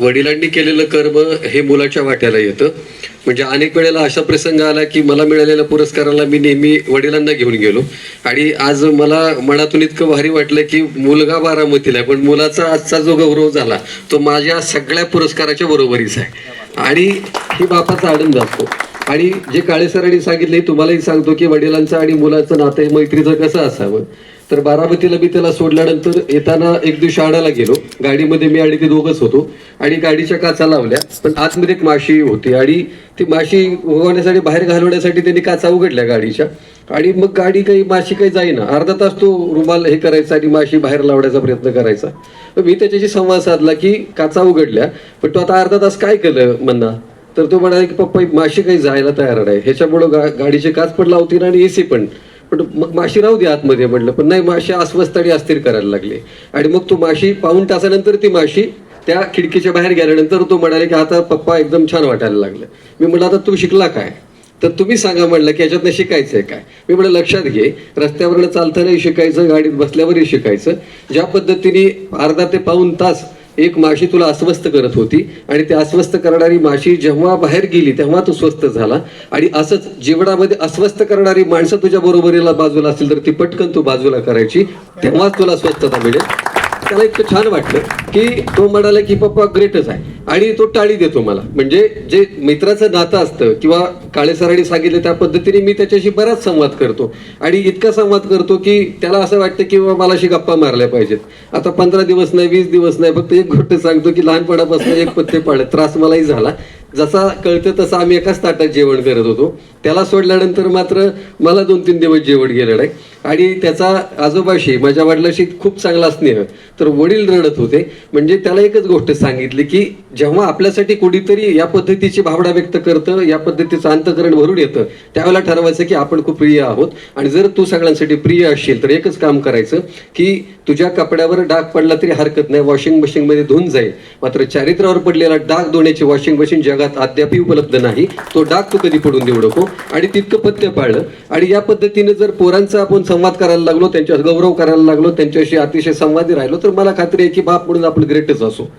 वडिलांनी केलेलं कर्म हे मुलाच्या वाट्याला येतं. म्हणजे अनेक वेळेला अशा प्रसंग आला की मला मिळालेल्या पुरस्काराला मी नेहमी वडिलांना घेऊन गेलो. आणि आज मला मनातून इतकं भारी वाटलं की मुलगा बारामतीला आहे पण मुलाचा आजचा जो गौरव झाला तो माझ्या सगळ्या पुरस्काराच्या बरोबरीचा आहे. आणि ही बापाचा आनंद असतो. आणि जे काळे सरांनी सांगितले तुम्हालाही सांगतो की वडिलांचं आणि मुलाचं नातं हे मैत्रीचं कसं असावं? तर बारामतीला मी त्याला सोडल्यानंतर येताना एक दिवशी आणायला गेलो. गाडीमध्ये मी आणि ते दोघंच होतो. आणि गाडीच्या काचा लावल्या पण आतमध्ये एक माशी होती आणि ती माशी उगवण्यासाठी बाहेर घालवण्यासाठी त्यांनी काचा उघडल्या गाडीच्या. आणि मग गाडी काही माशी काही जाईना. अर्धा तास तो रुमाल हे करायचा आणि माशी बाहेर लावण्याचा प्रयत्न करायचा. मी त्याच्याशी संवाद साधला की काचा उघडल्या पण तो आता अर्धा तास काय केलं म्हणणार तर तो म्हणाला की पप्पा माशी काही जायला तयार नाही. ह्याच्यामुळं गा गाडीचे काच पण लावतील आणि ए सी पण. पण मग माशी राहू दे आतमध्ये म्हटलं पण नाही माशी अस्वस्थ आणि अस्थिर करायला लागली. आणि मग तो माशी पाऊन तासानंतर ती माशी त्या खिडकीच्या बाहेर गेल्यानंतर तो म्हणाले की आता पप्पा एकदम छान वाटायला लागलं. मी म्हटलं आता तू शिकला काय? तर तुम्ही सांगा म्हणलं की याच्यातनं शिकायचं आहे काय? मी म्हटलं लक्षात घे. रस्त्यावरनं चालतानाही शिकायचं गाडीत बसल्यावरही शिकायचं. ज्या पद्धतीने अर्धा ते पाऊन तास एक माशी तुला अस्वस्थ करत होती आणि ते अस्वस्थ करणारी माशी जेव्हा बाहेर गेली तेव्हा तू स्वस्थ झाला. आणि असंच जीवनामध्ये अस्वस्थ करणारी माणसं तुझ्या बरोबरीला बाजूला असतील तर ती पटकन तू बाजूला करायची. तेव्हाच तुला स्वस्थता मिळेल. त्याला इतकं छान वाटलं की तो म्हणाला की पप्पा ग्रेटच आहे. आणि तो टाळी देतो मला. म्हणजे जे मित्राचं नातं असतं किंवा काळे सरांनी सांगितलं त्या पद्धतीने मी त्याच्याशी बराच संवाद करतो. आणि इतका संवाद करतो की त्याला असं वाटतं की मलाशी मला अशी गप्पा मारल्या पाहिजेत. आता पंधरा दिवस नाही वीस दिवस नाही फक्त एक गोष्ट सांगतो की लहानपणापासून एक पत्ते पाळत त्रास मलाही झाला. जसा कळतं तसा आम्ही एकाच ताटात जेवण करत होतो. त्याला सोडल्यानंतर मात्र मला दोन तीन दिवस जेवण गेलं नाही. आणि त्याचा आजोबाशी माझ्या वडिलाशी खूप चांगला स्नेह. तर वडील रडत होते. म्हणजे त्याला एकच गोष्ट सांगितली की जेव्हा आपल्यासाठी कुणीतरी या पद्धतीची भावना व्यक्त करतं या पद्धतीचं अंतकरण भरून येतं त्यावेळेला ठरवायचं की आपण खूप प्रिय आहोत. आणि जर तू सगळ्यांसाठी प्रिय असशील तर एकच काम करायचं की तुझ्या कपड्यावर डाग पडला तरी हरकत नाही वॉशिंग मशीनमध्ये धुवून जाईल. मात्र चारित्र्यावर पडलेला डाग धुण्याची वॉशिंग मशीन जगात अद्यापही उपलब्ध नाही. तो डाग तू कधी पडून देऊ नको. आणि तितकं पथ्य पाळलं. आणि या पद्धतीने जर पोरांचं आपण संवाद करायला लागलो त्यांच्यावर गौरव करायला लागलो त्यांच्याशी अतिशय संवादी राहिलो तर मला खात्री आहे की बाप म्हणून आपण ग्रेटच असो.